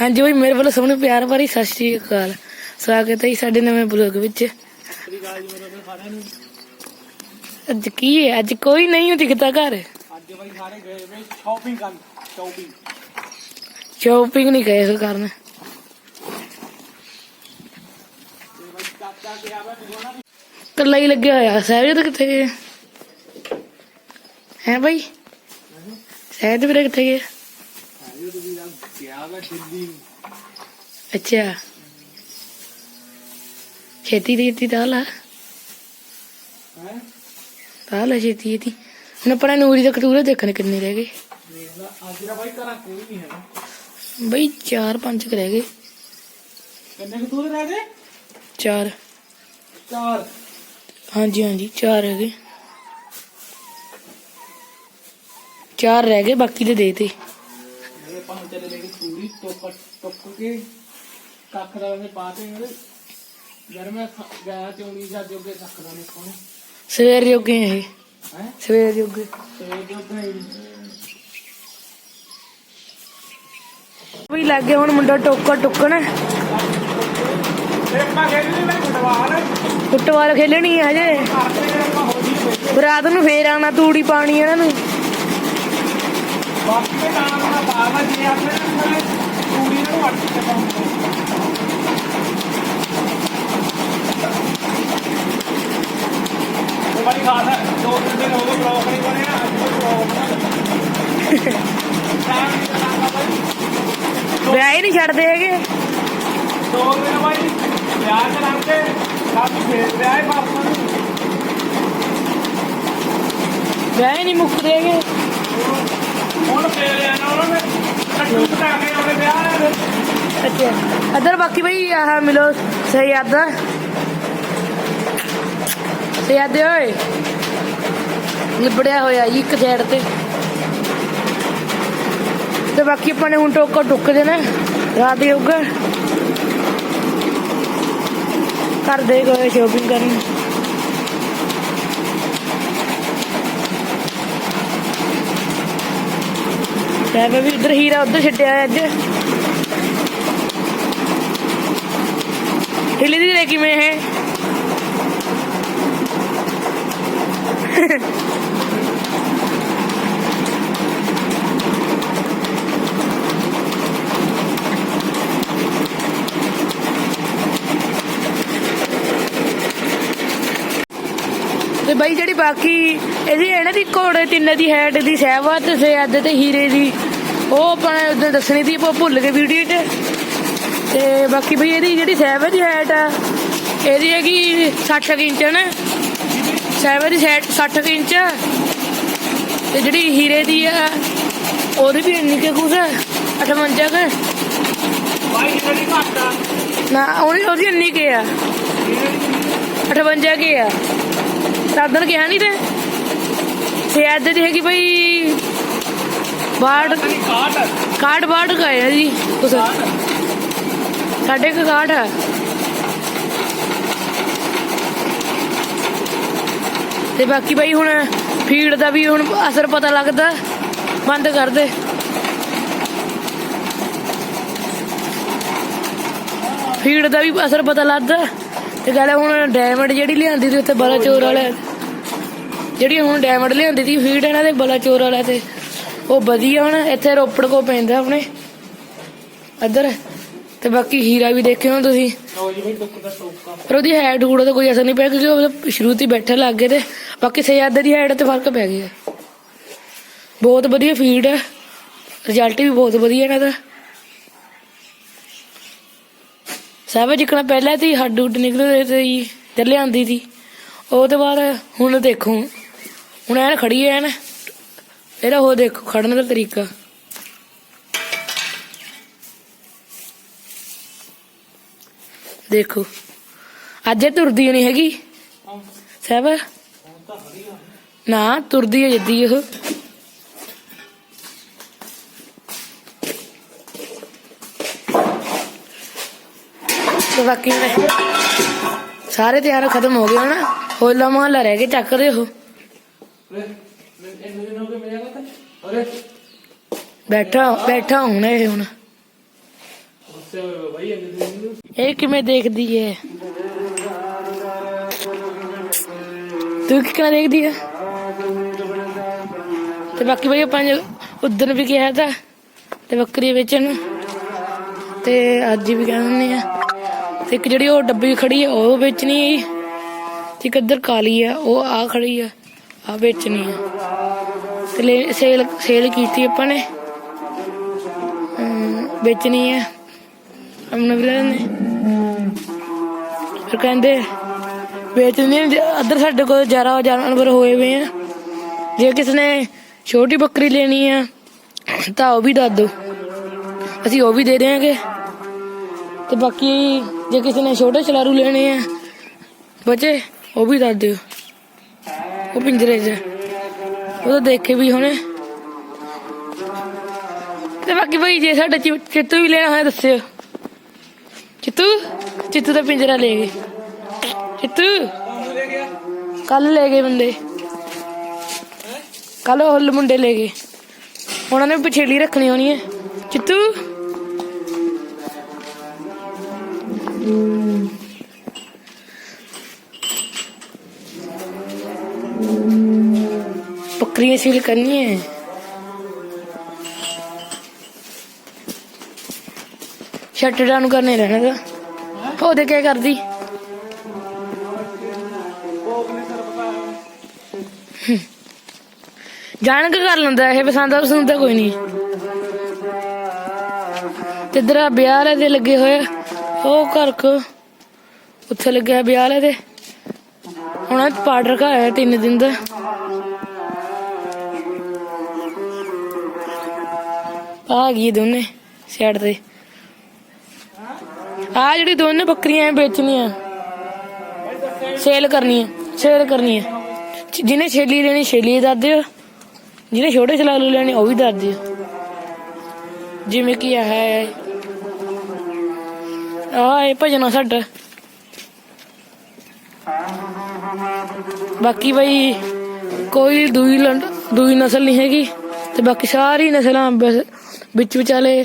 ਹਾਂਜੀ ਬਈ ਮੇਰੇ ਵੱਲੋਂ ਸਭ ਨੂੰ ਪਿਆਰ ਭਰੀ ਸਤਿ ਸ਼੍ਰੀ ਅਕਾਲ। ਸਵਾਗਤ ਹੈ ਜੀ ਸਾਡੇ ਨਵੇਂ ਬਲੌਗ ਵਿੱਚ। ਅੱਜ ਕੀ ਹੈ? ਅੱਜ ਕੋਈ ਨਹੀਂ ਦਿਖਦਾ ਘਰ। ਅੱਜ ਬਾਈ ਸਾਰੇ ਗਏ ਵੇ ਸ਼ਾਪਿੰਗ ਕਰਨ ਸ਼ਾਪਿੰਗ ਸ਼ੋਪਿੰਗ ਨਹੀਂ ਗਏ ਇਸ ਕਾਰਨ। ਤੇ ਬਾਈ ਕੱਲਾ ਹੀ ਲੱਗਿਆ ਹੋਇਆ ਸਹਿਜ ਕਿੱਥੇ ਗਏ? ਹੈ ਬਈ? ਸਹਿਜ ਵੀਰੇ ਕਿੱਥੇ ਗਏ? ਤੇ ਗਿਆ ਵਾ ਦਿੱਲੀ ਅੱਛਾ। ਛੇਤੀ ਦੀ ਛੇਤੀ ਤਾਂ ਲਾ ਹੈ? ਤਾਂ ਲਾ ਛੇਤੀ ਛੇਤੀ ਹੁਣ ਆਪਣਾ ਨੂਰੀ ਦਾ ਕਟੂਰੇ ਦੇਖਣ ਕਿੰਨੇ ਰਹਿ ਗਏ। ਅੱਜ ਦਾ ਬਾਈ ਘਰਾਂ ਕੋਈ ਨਹੀਂ ਹੈਗਾ। ਬਈ 4 5 ਰਹਿ ਗਏ। ਕਿੰਨੇ ਕੁ ਦੂਰ ਰਹਿ ਗਏ? 4 ਚਾਰ। ਹਾਂਜੀ ਹਾਂਜੀ 4 ਰਹਿ ਗਏ। 4 ਰਹਿ ਗਏ ਬਾਕੀ ਦੇ ਦੇਤੇ ਮੇਰੇ ਪੰਜ ਚਲੇ ਲੈ ਕੇ ਪੂਰੀ ਟੋਪ ਟੋਪ ਕੇ ਕੱਖ ਦਾ ਉਹਨੇ ਪਾ ਕੇ ਉਹਦੇ ਜਦ ਮੈਂ ਗਿਆ ਚੋਣੀ ਜਾ ਜੋਗੇ ਕੱਖ ਦਾ ਨੇ ਕੋਣ ਸਵੇਰ ਜੋਗੇ ਇਹ। ਹੈ? ਸਵੇਰ ਜੋਗੇ। ਤੇ ਜੋਗੇ ਹੀ ਵੀ ਲੱਗੇ ਹੁਣ ਮੁੰਡਾ ਟੋਕਾ ਟੁੱਕਣ। ਆਪਾਂ ਫੁੱਟਬਾਲ। ਫੁੱਟਬਾਲ ਖੇਲਣੀ ਹੈ ਹਜੇ। ਆਪਾਂ ਹੋ ਰਾਤ ਨੂੰ ਫੇਰ ਆਉਣਾ ਤੂੜੀ ਪਾਣੀ ਇਹਨਾਂ ਨੂੰ। ਬਾਕੀ ਦੇ ਨਾਲ ਦਾ ਬਾਵਾ ਜੀ ਆਪਣੇ ਨਾਲ ਪੂਰੀ ਨੂੰ ਅੱਟ ਕੇ ਪਾਉਂਦੇ ਉਹ ਬੜੀ ਖਾਸ ਹੈ ਦੋ ਤਿੰਨ ਦਿਨ ਹੋ ਗਏ ਬਲੌਗ ਨਹੀਂ ਬਣਿਆ ਅੱਜ ਬਲੌਗ ਬਣਾ ਵਿਆਹ ਹੀ ਨਹੀਂ ਛੱਡਦੇ ਹੈਗੇ। ਦੋ ਦਿਨ ਬਾਈ ਵਿਆਹ ਕਰਾਂਗੇ ਕੱਲ ਫੇਰ ਵਿਆਹ ਹੈ ਨੂੰ ਵਿਆਹ ਹੀ ਨਹੀਂ ਮੁੱਕਦੇ ਹੈਗੇ। ਹੁਣ ਫੇਰ ਆਣਾ ਉਹਨਾਂ ਨੇ। ਕੱਟੂ ਕਟਾ ਕੇ ਉਹਨੇ ਵਿਆਹ ਹੈ ਅੱਛਾ। ਅਦਰ ਬਾਕੀ ਬਈ ਆਹ ਮਿਲੋ ਸਯਾਦ ਸਯਾਦ ਓਏ। ਲਿਬੜਿਆ ਹੋਇਆ ਜੀ ਇੱਕ ਸਾਈਡ ਤੇ। ਤੇ ਬਾਕੀ ਆਪਾਂ ਨੇ ਹੁਣ ਟੋਕਾ ਟੁੱਕ ਦੇਣਾ। ਰਾਤ ਹੀ ਹੋਊਗਾ। ਘਰ ਦੇ ਗਏ ਸ਼ੋਪਿੰਗ ਕਰਨ। ਤੇ ਮੈਂ ਵੀ ਉਧਰ ਹੀਰਾ ਉਧਰ ਛੱਡਿਆ ਅੱਜ। ਹਿੱਲੀ ਦੀ ਲੈ ਕਿਵੇਂ ਹੈ ਤੇ ਬਾਈ ਜਿਹੜੀ ਬਾਕੀ ਇਹਦੀ ਘੋੜੇ ਤਿੰਨੇ ਦੀ ਹੈਡ ਦੀ ਸਹਿਬਾ ਤੇ ਸੈਦ ਤੇ ਹੀਰੇ ਦੀ। ਉਹ ਆਪਾਂ ਨੇ ਉਦੋਂ ਦੱਸਣੀ ਸੀ, ਆਪਾਂ ਭੁੱਲ ਗਏ ਵੀਡੀਓ 'ਚ। ਤੇ ਬਾਕੀ ਬਈ ਇਹਦੀ ਜਿਹੜੀ ਸਹਿਬਾ ਦੀ ਹੈਡ ਆ, ਇਹਦੀ ਹੈਗੀ 60 ਇੰਚ ਨਾ ਸਹਿਬਾ ਦੀ ਹੈਡ 60 ਇੰਚ। ਤੇ ਜਿਹੜੀ ਹੀਰੇ ਦੀ ਆ, ਉਹਦੀ ਵੀ ਇੰਨੀ ਕੁ ਕੁਛ 58 ਕੁ ਬਾਈ ਜਿਹੜੀ ਘੱਟ ਆ ਨਾ, ਉਹਦੀ ਉਹਦੀ ਇੰਨੀ ਕੁ ਆ। 58 ਕੀ ਆ। ਸਾਦਨ ਕਿਹਾ ਨਹੀਂ ਤੇ? ਸਿਆਦ ਦੀ ਹੈਗੀ ਬਈ। ਬਾੜ ਨਹੀਂ ਕਾਟ ਕਾਟ ਬਾੜ ਗਏ ਜੀ। ਕੁਛ ਸਾਡੇ ਕੋ ਕਾਟ ਆ। ਤੇ ਬਾਕੀ ਬਈ ਹੁਣ ਫੀਡ ਦਾ ਵੀ ਹੁਣ ਅਸਰ ਪਤਾ ਲੱਗਦਾ। ਬੰਦ ਕਰ ਦੇ। ਫੀਡ ਦਾ ਵੀ ਅਸਰ ਪਤਾ ਲੱਗਦਾ। ਤੇ ਗੱਲ ਹੁਣ ਡਾਇਮੰਡ ਜਿਹੜੀ ਲਿਆਂਦੀ ਸੀ ਉੱਥੇ ਬਲਾਚੋਰ ਵਾਲੇ ਜਿਹੜੀ ਹੁਣ ਡਾਇਮੰਡ ਲਿਆਂਦੀ ਸੀ ਫੀਡ ਇਹਨਾਂ ਦੇ ਬਲਾਚੋਰ ਵਾਲੇ ਤੇ। ਉਹ ਵਧੀਆ ਹੁਣ ਇੱਥੇ ਰੋਪੜ ਕੋ ਪੈਂਦਾ ਆਪਣੇ। ਇੱਧਰ ਤੇ ਬਾਕੀ ਹੀਰਾ ਵੀ ਦੇਖਿਓ ਹੁਣ ਤੁਸੀਂ ਪਰ ਉਹਦੀ ਹੈਡ ਹੂੜ ਦਾ ਕੋਈ ਅਸਰ ਨਹੀਂ ਪਿਆ ਕਿਉਂਕਿ ਉਹ ਸ਼ੁਰੂ ਤੋਂ ਹੀ ਬੈਠੇ ਲੱਗ ਗਏ ਤੇ। ਬਾਕੀ ਸਯਾਦ ਦੀ ਹੈਡ ਤੇ ਫ਼ਰਕ ਪੈ ਗਿਆ। ਬਹੁਤ ਵਧੀਆ ਫੀਡ ਹੈ ਰਿਜ਼ਲਟ ਵੀ ਬਹੁਤ ਵਧੀਆ ਇਹਨਾਂ ਦਾ। ਸਾਬੇ ਜਿੱਕਣਾ ਪਹਿਲਾਂ ਤੀ ਹੱਡ ਉੱਡ ਨਿਕਲਦੇ ਤੇ ਜੀ ਤੇ ਲਿਆਂਦੀ ਸੀ। ਉਹ ਤੋਂ ਬਾਅਦ ਹੁਣ ਦੇਖੋ। ਹੁਣ ਐਨ ਖੜੀ ਐਨ। ਨਾ ਇਹਦਾ ਉਹ ਦੇਖੋ, ਖੜਨ ਦਾ ਤਰੀਕਾ। ਦੇਖੋ, ਅੱਜ ਇਹ ਤੁਰਦੀ ਨਹੀਂ ਹੈਗੀ। ਸਾਹਿਬ? ਨਾ, ਤੁਰਦੀ ਹੈ ਜਿੱਦੀ ਉਹ। ਤੇ ਬਾਕੀ ਸਾਰੇ ਤਿਆਰ ਖਤਮ ਹੋ ਗਏ ਹੁਣ ਹੋਲਾ ਮਹੱਲਾ ਰਹਿ ਗਏ ਚੱਕਦੇ ਉਹ ਹੋ ਬੈਠਾ ਬੈਠਾ ਹੁਣ ਇਹ ਹੁਣ। ਇਹ ਕਿਵੇਂ ਦੇਖਦੀ ਹੈ ਤੂੰ ਕੀ ਕਿਵੇਂ ਦੇਖਦੀ ਹੈ ਤੇ ਬਾਕੀ ਬਈ ਆਪਾਂ ਉਧਰ ਵੀ ਕਿਹਾ ਤਾਂ ਤੇ ਬੱਕਰੀ ਵੇਚਣ ਤੇ ਅੱਜ ਵੀ ਕਹਿੰਦੇ ਆ। ਤੇ ਇੱਕ ਜਿਹੜੀ ਉਹ ਡੱਬੀ ਖੜੀ ਹੈ ਉਹ ਵੇਚਣੀ ਹੈ ਤੇ ਇੱਕ ਇੱਧਰ ਕਾਲੀ ਆ ਉਹ ਆ ਖੜੀ ਆ। ਆ ਵੇਚਣੀ ਆ। ਤੇ ਸੇਲ ਸੇਲ ਕੀਤੀ ਆਪਾਂ ਨੇ। ਵੇਚਣੀ ਆ। ਅਮਨ ਵੀਰੇ ਨੇ। ਫਿਰ ਕਹਿੰਦੇ ਵੇਚਣੀ ਆ, ਸਾਡੇ ਕੋਲ ਜ਼ਿਆਦਾ ਜਾਨਵਰ ਹੋਏ ਹੋਏ ਆ। ਜੇ ਕਿਸੇ ਨੇ ਛੋਟੀ ਬੱਕਰੀ ਲੈਣੀ ਆ ਤਾਂ ਉਹ ਵੀ ਦੱਸ ਦਿਓ। ਅਸੀਂ ਉਹ ਵੀ ਦੇ ਦੇਵਾਂਗੇ ਤੇ ਬਾਕੀ ਜੇ ਕਿਸੇ ਨੇ ਛੋਟੇ ਚਲਾਰੂ ਲੈਣੇ ਆ ਬੱਚੇ ਉਹ ਵੀ ਦੱਸ ਦਿਓ। ਉਹ ਪਿੰਜਰੇ 'ਚ। ਉਹ ਤਾਂ ਦੇਖੇ ਵੀ ਹੁਣੇ। ਤੇ ਬਾਕੀ ਭਾਈ ਜੇ ਸਾਡਾ ਚਿੱਤੂ ਵੀ ਲੈਣਾ ਹੋਇਆ ਦੱਸਿਓ। ਚਿੱਤੂ ਚਿੱਤੂ ਦਾ ਪਿੰਜਰਾ ਲੈ ਗਏ। ਚਿੱਤੂ ਕੱਲ ਲੈ ਗਏ ਬੰਦੇ ਕੱਲ ਹੁੱਲ ਮੁੰਡੇ ਲੈ ਗਏ। ਉਹਨਾਂ ਨੇ ਪਿਛੇੜੀ ਰੱਖਣੀ ਹੋਣੀ ਹੈ। ਚਿੱਤੂ। ਬੱਕਰੀਆਂ ਸੀਲ ਕਰਨੀ ਹੈ। ਸ਼ਟ ਡਾਊਨ ਕਰਨੇ ਰਹਿਣਾ ਦਾ ਉਹਦੇ ਕੀ ਕਰਦੀ? ਜਾਣ ਕੇ ਕਰ ਲੈਂਦਾ, ਇਹ ਪਸੰਦ ਆ, ਪਸੰਦ ਤਾਂ ਕੋਈ ਨਹੀਂ। ਤੇ ਇਧਰ ਆ ਵਿਆਹ ਵਾਲੇ ਦੇ ਲੱਗੇ ਹੋਏ ਆ। ਉਹ ਘਰ ਕੋ ਉੱਥੇ ਲੱਗਿਆ ਵਿਆਹ ਵਾਲੇ ਦੇ ਹੁਣ ਪਾੜ ਰਖਾ ਹੈ ਤਿੰਨ ਦਿਨ ਦਾ। ਆ ਗਈ ਦੋਨੇ ਸਾਈਡ ਤੇ। ਆ ਜਿਹੜੀ ਦੋਨੇ ਬੱਕਰੀਆਂ ਐ ਵੇਚਣੀਆਂ। ਸੇਲ ਕਰਨੀ ਹੈ ਸੇਲ ਕਰਨੀ ਹੈ ਜਿਹਨੇ ਛੇਲੀ ਲੈਣੀ ਛੇਲੀ ਦੱਸ ਦਿਓ। ਜਿਹਨੇ ਛੋਟੇ ਛਲਾਲੂ ਲੈਣੇ ਉਹ ਵੀ ਦੱਸ ਦਿਓ। ਜਿਵੇਂ ਕੀ ਆ ਹੈ ਆ ਇਹ ਭਜਨਾ ਸਾਡਾ ਬਾਕੀ ਬਈ ਕੋਈ ਦੂਈ ਲੰਡ, ਦੂਈ ਨਸਲ ਨਹੀਂ ਹੈਗੀ। ਤੇ ਬਾਕੀ ਸਾਰੀ ਨਸਲਾਂ ਬਸ ਵਿੱਚ ਵਿਚਾਲੇ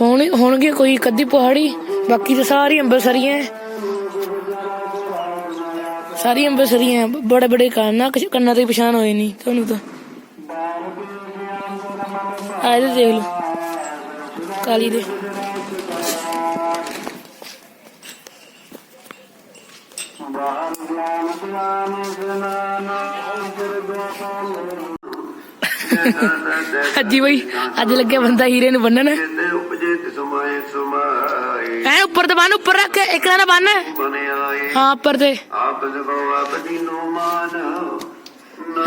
ਹੋਣ, ਹੋਣਗੇ ਕੋਈ ਕੱਦੀ ਪਹਾੜੀ, ਬਾਕੀ ਤਾਂ ਸਾਰੀ ਅੰਬਰਸਰੀਆਂ ਹੈ। ਸਾਰੀ ਅੰਬਰਸਰੀਆਂ ਬੜੇ ਬੜੇ ਕੰਨ ਆ ਕੰਨਾਂ ਤੇ ਪਛਾਣ ਹੋਏ ਨਹੀਂ, ਤੁਹਾਨੂੰ ਤਾਂ ਆਏ ਇਹਦੇ ਦੇਖ ਲਓ, ਕਾਲੀ ਦੇ ਅੱਜੀ ਬਈ ਅੱਜ ਲੱਗਿਆ ਬੰਦਾ ਹੀਰੇ ਨੂੰ ਬੰਨਣ। ਐ ਉੱਪਰ ਤੇ ਬੰਨ ਉੱਪਰ ਰੱਖ ਇੱਕ ਨਾ ਬੰਨ। ਹਾਂ ਉੱਪਰ ਤੇ।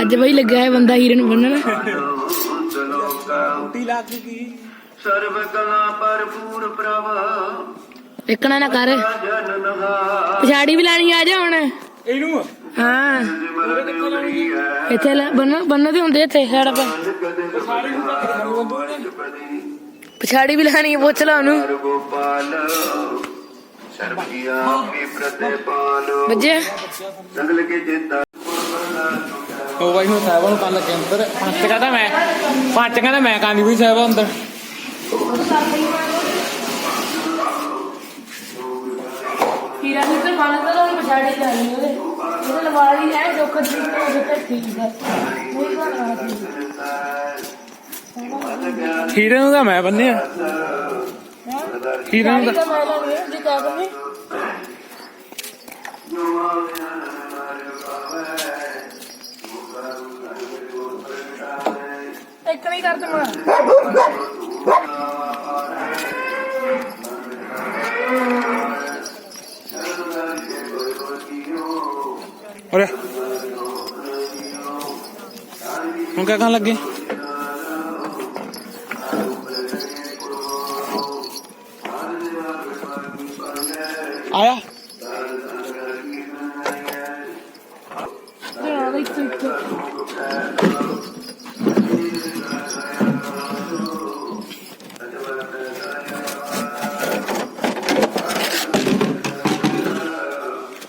ਅੱਜ ਬਈ ਲੱਗਾ ਹੈ ਬੰਦਾ ਹੀਰੇ ਨੂੰ ਬੰਨਣ। ਸਰਬ ਕਲਾ ਭਰਪੂਰ ਪ੍ਰਭ ਇੱਕ ਨਾ ਨਾ ਕਰ। ਪਛਾੜੀ ਵੀ ਲੈਣੀ ਆ ਜਾ ਹੁਣ। ਇਹਨੂੰ? ਹਾਂ। ਇੱਥੇ ਬੰਨ ਬੰਨ ਤੇ ਹੁੰਦੇ ਇੱਥੇ ਸਾਡਾ ਪਾ ਪਛਾੜੀ ਵੀ ਲੈਣੀ ਹੈ, ਪੁੱਛ ਲਾ ਉਹਨੂੰ। ਹਰ ਗੋਪਾਲ ਕੇ ਚੇਤਾ ਉਹ ਬਾਈ ਹੁਣ ਸਾਹਿਬਾਂ ਨੂੰ ਕੱਲ ਲੱਗੇ ਅੰਦਰ। ਪੰਜ ਕਹਿੰਦਾ ਮੈਂ ਪੰਜ ਕਹਿੰਦਾ ਮੈਂ ਕਾਂਦੀ ਵੀ ਸਾਹਿਬ ਅੰਦਰ। ਹੀਰਾ ਨੂੰ ਤੇ ਬੰਨ ਤਾਂ ਉਹਨੂੰ ਪਛਾੜੀ ਲੈਣੀ ਉਹਦੇ। ਉਹਦੇ ਲਵਾਲੀ ਐ ਦੁੱਖ ਦੀ ਤੇ ਠੀਕ ਹੈ ਕੋਈ ਗੱਲ ਨਹੀਂ ਹੀਰੇ ਨੂੰ ਤਾਂ ਮੈਂ ਬੰਨਿਆ। ਹੀਰੇ ਨੂੰ ਤਾਂ ਮੈਂ ਹੈ ਜੀ ਕਹਿ ਕਰਨੀ ਇੱਕ ਨਹੀਂ ਕਰ ਦਮਾ ਅਰੇ ਹੁਣ ਕਿਆ ਕਰਨ ਲੱਗੇ? ਆਇਆ।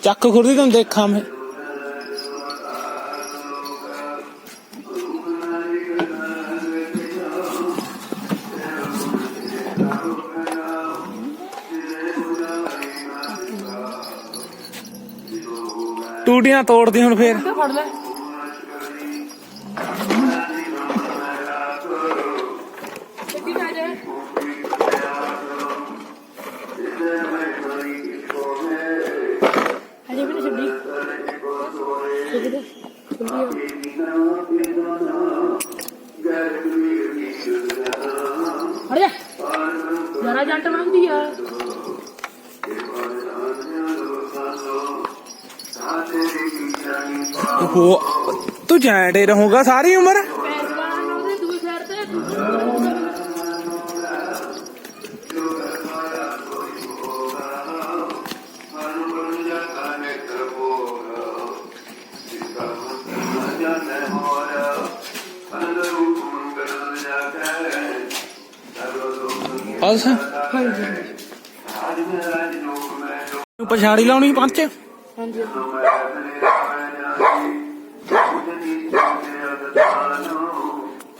ਚੱਕ ਖੁਰਦੀ ਤੈਨੂੰ ਦੇਖਾਂ ਮੈਂ। ਟੂਟੀਆਂ ਤੋੜਦੀ ਹੁਣ ਫੇਰ। ਫੜ ਲੈ। ਕਿੱਡੀ ਪੈ ਜੰਟ ਮੰਗਦੀ ਆ। ਹੋ ਤੂੰ ਜੈਂਟੇ ਰਹੂਗਾ ਸਾਰੀ ਉਮਰ? ਪੈਸਵਾਨ ਉਹਦੇ ਦੂਏ ਸਾਈਡ ਤੇ ਦੂਜੇ ਬਸ ਪਛਾੜੀ ਲਾਉਣੀ ਪੰਚ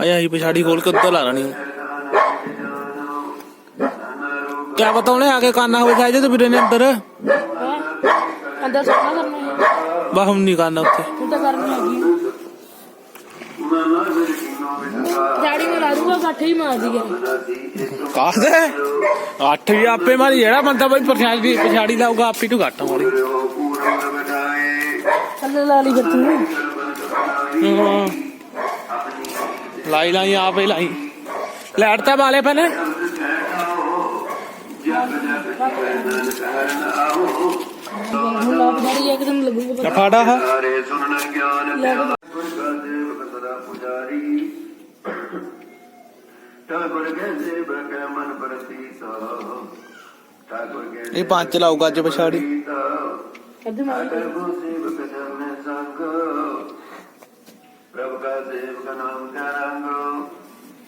ਆਇਆ ਹੀ ਪਛਾੜੀ ਖੋਲ ਕੇ ਉੱਤੇ ਲਾ ਲੈਣੀ। ਕਿਆ ਪਤਾ ਉਹਨੇ ਆ ਕੇ ਕਾਨਾ ਹੋਵੇ ਸਾਜੇ ਤੇ ਵੀਰੇ ਨੇ ਅੰਦਰ। ਹੈਂ? ਅੰਦਰ ਸੋਣਾ ਕਰਨਾ ਹੈ। ਬਾ ਹੁਣ ਨਹੀਂ ਕਾਨਾ ਉੱਥੇ। ਤੂੰ ਤਾਂ ਕਰਨੀ ਹੈਗੀ ਦਾੜੀ ਨੂੰ ਲਾ ਦੂੰਗਾ ਗੱਠ ਹੀ ਮਾਰਦੀ ਹੈ ਕਾਹਦੇ? ਅੱਠ ਵੀ ਆਪੇ ਮਾਰੀ ਜਿਹੜਾ ਬੰਦਾ ਬਈ ਪਛਾੜੀ ਪਛਾੜੀ ਲਾਊਗਾ ਆਪੀ ਤੂੰ ਘੱਟ ਮਾਰੀ। ਥੱਲੇ ਲਾ ਲਈ ਫਿਰ ਤੂੰ। ਹਾਂ। ਲਾਈ ਲਾਈ, ਆਪੇ ਲਾਈ। ਲੈਟ ਤਾਂ ਵਾਲੇ ਪਨੇ ਹੁਣ ਲਾ ਬੜੀ ਇੱਕ ਦਿਨ ਲੱਗੂਗਾ ਫਾੜਾ ਹਾ ਸਾਰੇ ਸੁਣਨ ਗਿਆਨ ਧਿਆਨ ਗੁਰ ਕਾ ਦੇਵ ਸਦਾ ਪੁਜਾਰੀ ਠਾਕੁਰ ਕੇ ਸੇਵਕ ਮਨ ਪ੍ਰਤੀਤਾ ਠਾਕੁਰ ਕੇ ਇਹ ਪੰਜ ਲਾਊਗਾ ਅੱਜ ਪਛਾੜੀ। ਅੱਧ ਮਾਰ। ਪ੍ਰਭ ਕਾ ਸੇਵਕ ਨਾਮ ਕਰੰਗ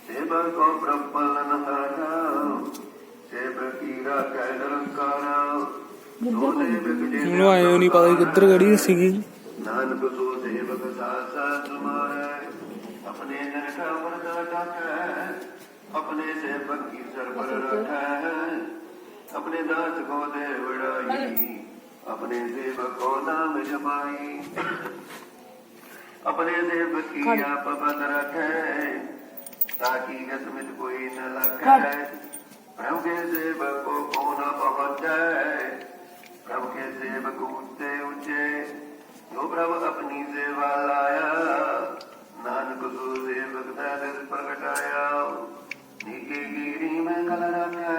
ਸੇਵਕ ਕੋ ਪ੍ਰਪਲਨ ਹਰ ਸੇਵਕ ਕੀ ਰਾਖੈ ਨਿਰੰਕਾਰ ਜੋ ਸੇਵਕ ਜੇ ਮੈਨੂੰ ਆਇਓ ਨਹੀਂ ਪਤਾ ਕਿੱਧਰ ਗੜੀ ਸੀਗੀ। ਨਾਨਕ ਸੋ ਸੇਵਕ ਸਾਸਾ ਤੁਮਾਰੇ ਆਪਣੇ ਜਨ ਠਾਵਰ ਦਾ ਟਾਕੈ ਆਪਣੇ ਸੇਵਕ ਕੀ ਸਰਬਰ ਰਖੈ। ਆਪਣੇ ਦਾਸ ਕੋ ਦੇ ਵਡਾਈ ਆਪਣੇ ਸੇਵਕ ਕੋ ਨਾਮ ਜਮਾਈ ਆਪਣੇ ਸੇਵਕ ਕੀ ਆਪ ਬਦ ਰਖੈ ਤਾਕੀ ਗਸਮਿਤ ਕੋਈ ਨ ਲਖੈ ਪ੍ਰਭ ਕੇ ਸੇਵਕ ਕੋ ਕੋ ਨ ਪਹੁੰਚੈ ਪ੍ਰਭ ਕੇ ਸੇਵਕ ਉੱਤੇ ਉੱਚੇ ਜੋ ਪ੍ਰਭ ਆਪਣੀ ਸੇਵਾ ਲਾਇਆ ਨਾਨਕ ਸੋ ਸੇਵਕ ਦਾ ਦਿਲ ਪ੍ਰਗਟਾਇਆ ਨੀਕੇ ਗੀਰੀ ਮੈਂ ਕਲ ਰੱਖੈ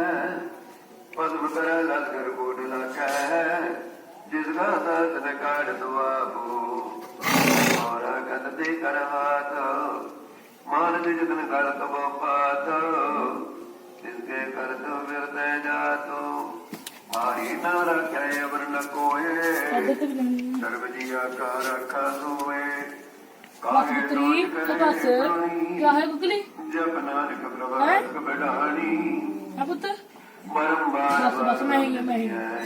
ਪਦਮ ਕਰ ਲਸਕਰ ਕੋਟ ਲਖੈ ਜਿਸ ਦਾ ਦਾਤ ਗਦ ਤੇ ਕਰ ਹਾਥ ਮਾਨ ਜਤਨ ਗਲ ਤਬੋ ਪਾਤ ਤਿਸਕੇ ਕਰ ਤੋ ਵਿਰਦੇ ਜਾਤੋ। ਮਾਰੀ ਨਾ ਰੱਖੈ ਅਵਰ ਨ ਕੋਏ ਸਰਬ ਜੀ ਆਕਾਰ ਰੱਖਾ ਸੋਏ। ਬਸ ਪੁੱਤਰੀ ਤੇ ਬਸ। ਕਿਆ ਹੈ ਕੁਕਲੀ ਜਪ ਨਾਨਕ ਪ੍ਰਭਾਤ ਬੜਾਣੀ ਆ ਪੁੱਤ? ਪਰਮ ਬਸ ਬਸ ਮੈਂ ਹੀ ਹਾਂ, ਮੈਂ ਹੀ। ਹਾਂ।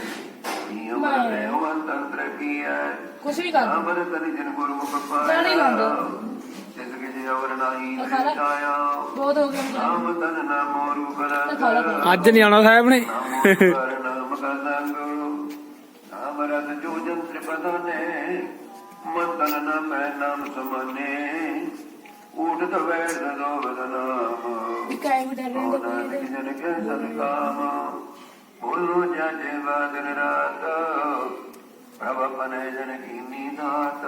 ਨਿਯਮ ਮੈਂ ਉਹ ਤੰਤਰ ਕੀ ਹੈ। ਕੁਛ ਵੀ ਕਰ ਅਮਰ ਤਨ ਜਨ ਗੁਰਮੁਖ ਪਾਇਆ ਜਾਣੀ। ਜਿੰਦਗੀ ਜੇ ਅਵਰ ਨਾਹੀ ਲੈ। ਵਿਚਾਇਆ। ਬਹੁਤ ਹੋ ਗਿਆ ਨਾਮ ਤਨ ਨਾਮ। ਅੱਜ ਨਹੀਂ ਆਉਣਾ ਸਾਹਿਬ ਨੇ। ਨਾਮ ਨਾਮ ਕਾ ਸੰਗ ਨਾਮ ਰਤ ਜੋ ਜਨ ਤ੍ਰਿਪਦਨੇ ਮਨ ਤਨ ਨਾਮ ਮੈਂ ਨਾਮ ਸਮਾਨੇ। ਊਟ ਤਵੈ ਦਨੋ ਬਦਨਾਮ ਇੱਕ ਐ ਵੀ ਡਰ ਰਹਿੰਦਾ ਕੋਈ। ਜਨ ਕੇ ਸਤਕਾਮ। ਬੋਲੋ ਜਾਜੇ ਬਾਦਨ ਰਾਤ। ਪ੍ਰਭ ਪਨੇ ਜਨ ਕੀਨੀ ਦਾਤ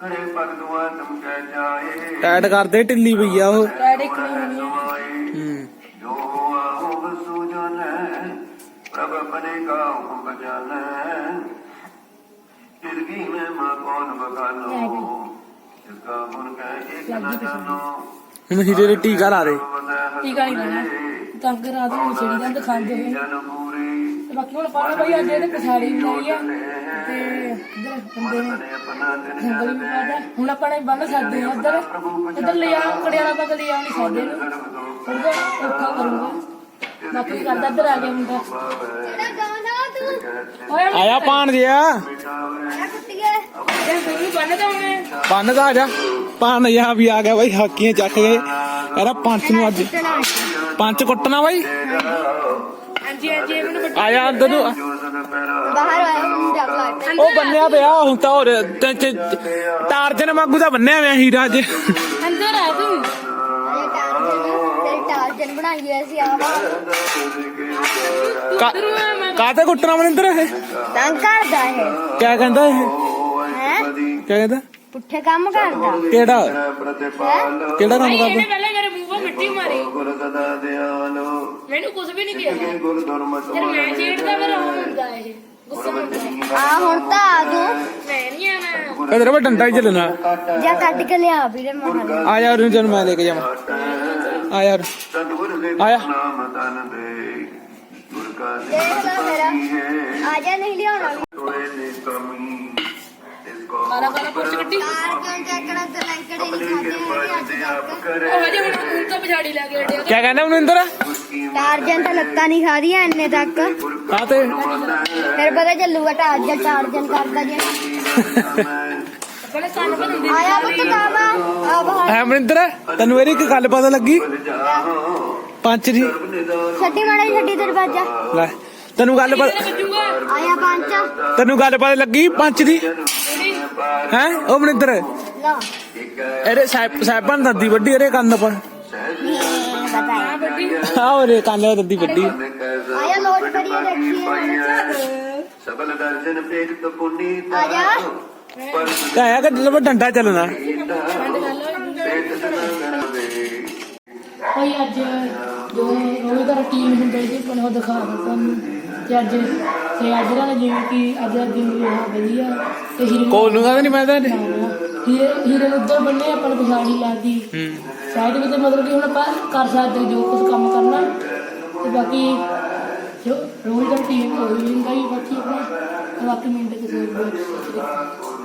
ਕਰੇ ਪਗਦੁਆ ਤੁਮ ਕਹਿ ਜਾਏ। ਟੈਟ ਕਰਦੇ ਢਿੱਲੀ ਪਈ ਆ ਉਹ। ਟੈਡ ਇੱਕ ਨਹੀਂ ਹੋਣੀ ਹੈ। ਸਮਾਏ ਹੂੰ। ਜੋ ਆਹੋ ਬਸੂ ਜਾਣੈ ਪ੍ਰਭ ਪਨੇ ਕਾ ਹੁਕਮ ਜਾਣੈ ਤਿਰਗੀ ਮੈਂ ਮਾ ਕੌਣ ਬਗਾਨੋ ਜਿਸਕਾ ਮਨ ਕਹਿ ਏਕ ਨਾ ਜਾਨੋ ਹੁਣ ਹੀਰੇ ਦੇ ਟੀਕਾ ਲਾ ਦੇ। ਟੀਕਾ ਨਹੀਂ ਲਾਣਾ ਤੰਗ ਰਾਤ ਨੂੰ ਛੜੀ ਜਾਂਦੇ ਖਾਂਦੇ ਹੋਏ। ਜਨ ਬਾਕੀ ਹੁਣ ਪਾਣਾ ਬਈ ਅੱਜ ਇਹਦੇ ਪਛਾੜੀ ਲਾਈ ਆ। ਤੇ ਇਧਰ ਨੇ। ਜੰਗਲ ਵੀ ਪਾਦਾ ਹੁਣ ਆਪਾਂ ਨੇ ਬੰਨ ਸਕਦੇ ਆ ਇੱਧਰ। ਇੱਧਰ ਲੈ ਆ ਕੜਿਆਲਾ ਪਾ ਕੇ ਲੈ ਆ ਨਹੀਂ ਸਕਦੇ ਨੂੰ। ਥੋੜਾ ਔਖਾ ਕਰੂੰਗਾ। ਬਾਕੀ ਕਰਦਾ ਇੱਧਰ ਆ ਗਿਆ ਮੁੰਡਾ। ਓਏ ਆਇਆ ਪਾਣ ਜਿਆ ਪੰਨ ਦਾ ਆ ਜਾ। ਪੰਨ ਯਾ ਵੀ ਆ ਗਿਆ ਬਾਈ ਹਾਕੀਆਂ ਚੱਕ ਗਏ ਇਹਦਾ ਪੰਚ ਨੂੰ ਅੱਜ। ਪੰਚ ਕੁੱਟਣਾ ਬਾਈ। ਹਾਂਜੀ ਹਾਂਜੀ ਇਹ ਮੈਨੂੰ ਆਇਆ ਅੰਦਰ ਨੂੰ। ਜੋ ਉਹ ਬੰਨਿਆ ਪਿਆ ਹੁਣ ਤਾਂ ਹੋਰ ਤੇ- ਤੇ- ਟਾਰਜਨ ਵਾਂਗੂ ਤਾਂ ਬੰਨਿਆ ਹੋਇਆ ਹੀਰਾ ਅੱਜ ਅੰਦਰ ਆ ਤੂੰ। ਅਰੇ ਟਾਰਜਨ ਤੇਰੇ ਟਾਰਜਨ ਬਣਾਈ ਹੋਈ ਸੀ ਆ ਵਾ ਕਾਤੇ ਕੁੱਟਣਾ ਮਨਿੰਦਰ ਇਹ? ਤੰਗ ਕਰਦਾ ਇਹ। ਕਿਆ ਕਹਿੰਦਾ ਇਹ? ਹੈ? ਕਿਆ ਕਹਿੰਦਾ? ਪੁੱਠੇ ਕੰਮ ਕਰਦਾ। ਕਿਹੜਾ? ਕਿਹੜਾ ਕੰਮ ਇਹਨੇ ਕਰਦਾ? ਪਹਿਲਾਂ ਮੇਰੇ ਮੂੰਹ 'ਤੇ ਮਿੱਟੀ ਮਾਰੀ। ਗੁਰ ਸਦਾ ਦਿਆਲੋ। ਮੈਨੂੰ ਕੁਝ ਵੀ ਨਹੀਂ ਕਿਹਾ। ਗੁਰ ਜਦ ਮੈਂ ਛੇੜਦਾ ਫਿਰ ਉਹ ਹੁੰਦਾ ਇਹ। ਗੁੱਸਾ ਹੁੰਦਾ। ਆ ਹੁਣ ਤਾਂ ਆ ਤੂੰ। ਮੈਂ ਨਹੀਂ ਆਣਾ ਇਹ ਤੇਰਾ ਵਾ ਡੰਡਾ ਹੀ ਚੱਲਣਾ। ਜਾਂ ਕੱਢ ਕੇ ਲਿਆ ਵੀਰੇ ਮਹਾਨ ਆ ਜਾ ਉਹਨੂੰ ਜਨ ਮੈਂ ਲੈ ਕੇ ਜਾਵਾਂ। ਆ ਯਾਰ। ਸਤਿਗੁਰ ਦੇ ਆਇਆ। ਨਾਮ ਤਨ ਦੇ। ਗੁਰ ਕਾ ਦੇਖ ਲੈ ਮੇਰਾ। ਆ ਜਾ ਨਹੀਂ ਲਿਆਉਣਾ। ਤੋਏ ਨੇ ਕਮੀ। ਕਾਲਾ ਕਾਲਾ ਪੁੱਛ ਕਰੇ ਉਹ ਹਜੇ ਹੁਣ ਤੋਂ ਪਛਾੜੀ ਲਾ ਕੇ ਹਟਿਆ ਕਿਆ ਕਹਿੰਦਾ ਮਨਿੰਦਰ? ਟਾਰਜਨ ਤਾਂ ਲੱਤਾਂ ਨਹੀਂ ਖਾਦੀਆਂ ਇੰਨੇ ਤੱਕ। ਆ ਤੇ। ਫਿਰ ਪਤਾ ਚੱਲੂਗਾ ਟਾਰਜਨ ਟਾਰਜਨ ਕਰਦਾ ਜੇ। ਪਹਿਲੇ ਕੰਨ ਬੰਦੇ ਆਇਆ ਪੁੱਤ ਕਾਮਾ। ਆ ਬਾਹਰ। ਐ ਮਨਿੰਦਰ ਤੈਨੂੰ ਇਹਦੀ ਇੱਕ ਗੱਲ ਪਤਾ ਲੱਗੀ? ਪੰਚ ਦੀ ਛੱਡੀ ਮਾੜਾ ਛੱਡੀ ਦਰਵਾਜ਼ਾ ਲੈ ਤੈਨੂੰ ਗੱਲ ਪਤਾ ਆਇਆ ਪੰਜ। ਤੈਨੂੰ ਗੱਲ ਪਤਾ ਲੱਗੀ? ਪੰਚ ਦੀ ਹੈ? ਉਹ ਮਨਿੰਦਰ? ਲਾ ਇਹਦੇ ਸਾਹਿਬ ਸਾਹਿਬਾਨ ਦਾਦੀ ਵੱਡੀ ਇਹਦੇ ਕੰਨ ਪਰ ਬਤਾਇਆ ਆ ਉਹਦੇ ਕੰਨ ਦਾਦੀ ਵੱਡੀ। ਆਇਆ ਲੋਟ ਕਰੀਏ ਦੇਖੀਏ ਸਬਲ ਦਰਸ਼ਨ ਪੇਖ ਪੁਨੀ ਆ ਜਾ। ਕਾਇਆ ਕਿ ਡੰਡਾ ਡੰਡਾ ਚੱਲਣਾ? ਕੋਈ ਅੱਜ ਜੋ ਰੋਜ਼ ਦਾ ਰੁਟੀਨ ਹੁੰਦਾ ਜੀ ਪਰ ਉਹ ਦਿਖਾ ਤੁਹਾਨੂੰ ਤੇ ਅੱਜ ਤੇ ਅੱਜ ਦਾ ਜਿਵੇਂ ਕਿ ਅੱਜ ਦਾ ਦਿਨ ਹਾਂ ਵਧੀਆ ਤੇ ਹੀਰੇ ਨੂੰ- ਕੋਲ ਨੂੰ ਕਹਿੰਦਾ ਨਹੀਂ ਮੈਂ ਤਾਂ ਹੀਰੇ ਹੀਰੇ ਨੂੰ ਉੱਧਰ ਬੰਨੇ ਆਪਾਂ ਨੂੰ ਪਛਾੜੀ ਲੱਗਦੀ। ਸ਼ਾਇਦ ਵੀ ਤੇ ਮਤਲਬ ਕਿ ਹੁਣ ਆਪਾਂ ਕਰ ਸਕਦੇ ਜੋ ਕੁਝ ਕੰਮ ਕਰਨਾ। ਤੇ ਬਾਕੀ ਜੋ ਰੋਜ਼ ਦਾ ਰੁਟੀਨ ਕੋਈ ਵੀ ਹੁੰਦਾ ਹੀ ਬਾਕੀ ਆਪਣਾ ਬਾਕੀ ਮਿੰਟ ਤੇ ਸੋਚ